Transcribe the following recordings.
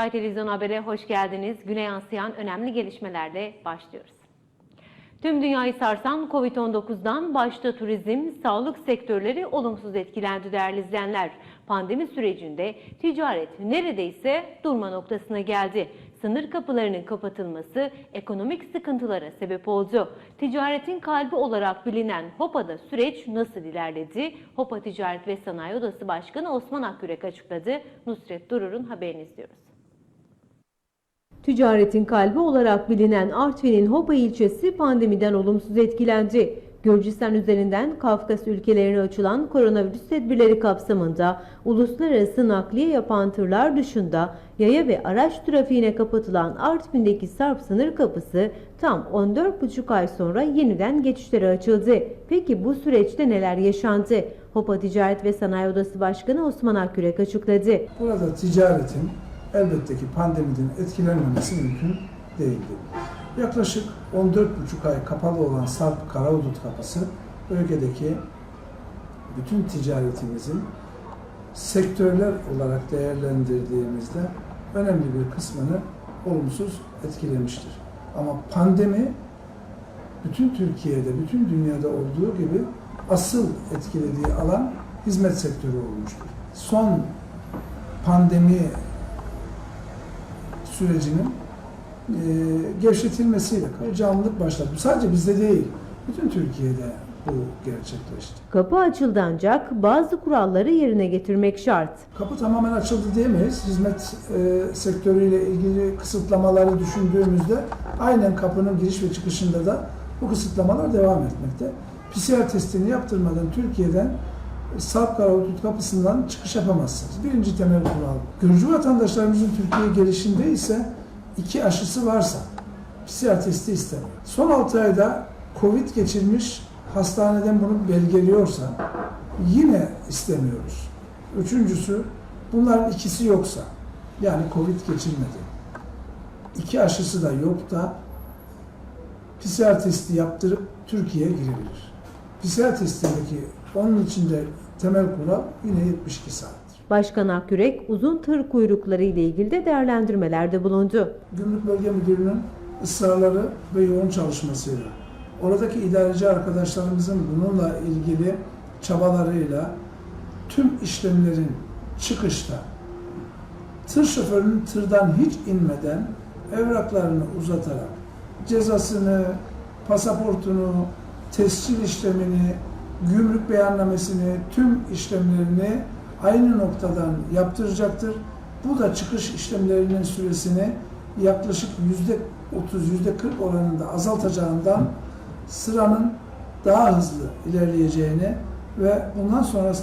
Şahit Televizyon Haber'e hoş geldiniz. Güne yansıyan önemli gelişmelerle başlıyoruz. Tüm dünyayı sarsan Covid-19'dan başta turizm, sağlık sektörleri olumsuz etkilendi değerli izleyenler. Pandemi sürecinde ticaret neredeyse durma noktasına geldi. Sınır kapılarının kapatılması ekonomik sıkıntılara sebep oldu. Ticaretin kalbi olarak bilinen HOPA'da süreç nasıl ilerledi? HOPA Ticaret ve Sanayi Odası Başkanı Osman Akgürek açıkladı. Nusret Durur'un haberini izliyoruz. Ticaretin kalbi olarak bilinen Artvin'in Hopa ilçesi pandemiden olumsuz etkilendi. Gürcistan üzerinden Kafkas ülkelerine açılan koronavirüs tedbirleri kapsamında uluslararası nakliye yapan tırlar dışında yaya ve araç trafiğine kapatılan Artvin'deki Sarp sınır kapısı tam 14,5 ay sonra yeniden geçişlere açıldı. Peki bu süreçte neler yaşandı? Hopa Ticaret ve Sanayi Odası Başkanı Osman Akgürek açıkladı. Burada ticaretin elbette ki pandemiden etkilenmemesi mümkün değildi. Yaklaşık 14,5 ay kapalı olan Sarp Karahudut kapısı bölgedeki bütün ticaretimizin sektörler olarak değerlendirdiğimizde önemli bir kısmını olumsuz etkilemiştir. Ama pandemi bütün Türkiye'de, bütün dünyada olduğu gibi asıl etkilediği alan hizmet sektörü olmuştur. Son pandemi sürecinin e, gevşetilmesiyle canlılık başladı. Sadece bizde değil, bütün Türkiye'de bu gerçekleşti. Kapı açıldı ancak bazı kuralları yerine getirmek şart. Kapı tamamen açıldı diyemeyiz. Hizmet e, sektörüyle ilgili kısıtlamaları düşündüğümüzde aynen kapının giriş ve çıkışında da bu kısıtlamalar devam etmekte. PCR testini yaptırmadan Türkiye'den Sarp Karahudut kapısından çıkış yapamazsınız. Birinci temel kural. Gürcü vatandaşlarımızın Türkiye'ye gelişinde ise iki aşısı varsa PCR testi istemiyor. Son 6 ayda Covid geçirmiş hastaneden bunu belgeliyorsa yine istemiyoruz. Üçüncüsü bunların ikisi yoksa yani Covid geçirmedi. iki aşısı da yok da PCR testi yaptırıp Türkiye'ye girebilir. PCR testindeki onun içinde temel kural yine 72 saattir. Başkan Akgürek uzun tır kuyrukları ile ilgili de değerlendirmelerde bulundu. Gümrük Bölge Müdürü'nün ısrarları ve yoğun çalışmasıyla, oradaki idareci arkadaşlarımızın bununla ilgili çabalarıyla tüm işlemlerin çıkışta tır şoförünün tırdan hiç inmeden evraklarını uzatarak cezasını, pasaportunu, tescil işlemini, gümrük beyannamesini, tüm işlemlerini aynı noktadan yaptıracaktır. Bu da çıkış işlemlerinin süresini yaklaşık yüzde 30, yüzde 40 oranında azaltacağından sıranın daha hızlı ilerleyeceğini ve bundan sonra e,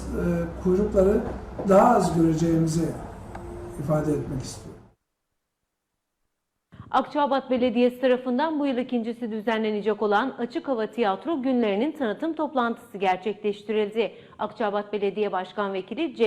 kuyrukları daha az göreceğimizi ifade etmek istiyorum. Akçabat Belediyesi tarafından bu yıl ikincisi düzenlenecek olan Açık Hava Tiyatro günlerinin tanıtım toplantısı gerçekleştirildi. Akçabat Belediye Başkan Vekili Cev